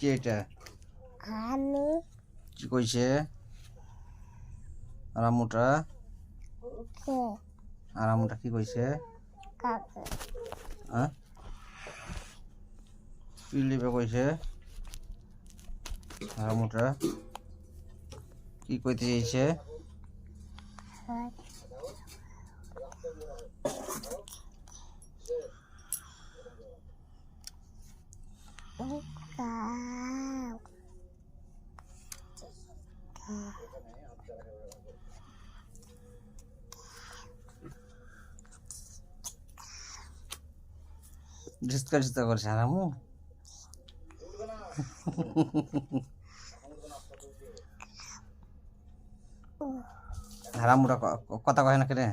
কে কি কইছে? রামুটা রামুটা কি কইছে? হ্যাঁ? কইছে? রামুটা কি কইতে চাইছে 가 ঝিস্কা ঝিস্কা করছে আর হারামুরা কথা কয় না কেটে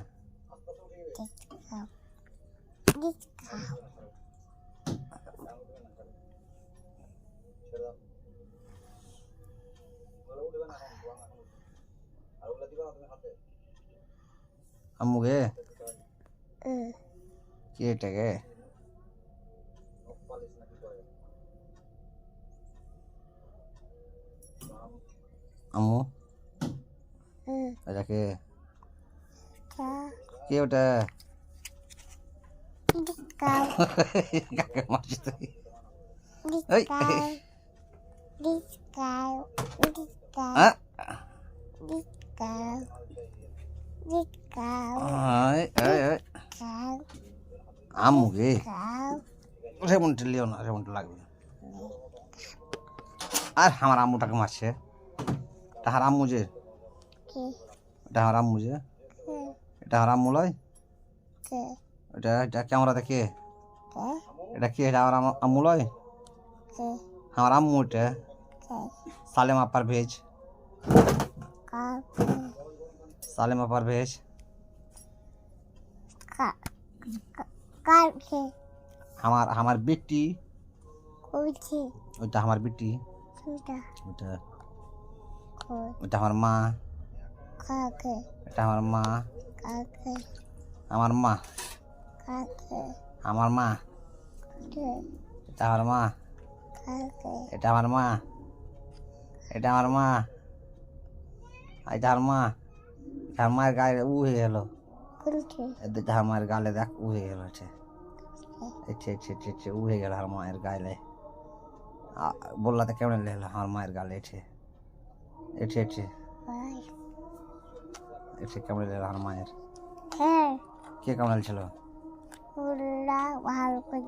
আম্মুকে কে এটাকে আম্মু। এটা কে। কে ওটা? কাকে তুই? আম্মু লিও না লাগবে। আর আমার আম্মুটাকে মারছে। এটা হারাম মুজে এটা হারাম মুজে এটা হারাম মুলয় এটা এটা ক্যামেরা দেখে এটা কি? এটা আমার আমুলয় আমার আম্মু এটা। সালেম আপার ভেজ। সালেম আপার ভেজ। আমার আমার বেটি। ওইটা আমার বেটি। ওইটা। এটা আমার মা কাকে এটা আমার মা কাকে আমার মা কাকে আমার মা এটা আমার মা কাকে এটা আমার মা এটা আমার মা এটা আমার মা এটা আমার গায়ে উ হয়ে গেল এটা মায়ের গালে দেখ উ হয়ে গেল আছে উ হয়ে গেল আমার মায়ের গালে বললা তো কেমন লেলো আমার মায়ের গালে আছে এটি এটি। এটি কামড়ে দিল আর মায়ের? হ্যাঁ। কে কামড়াল ছিল? ভালো করে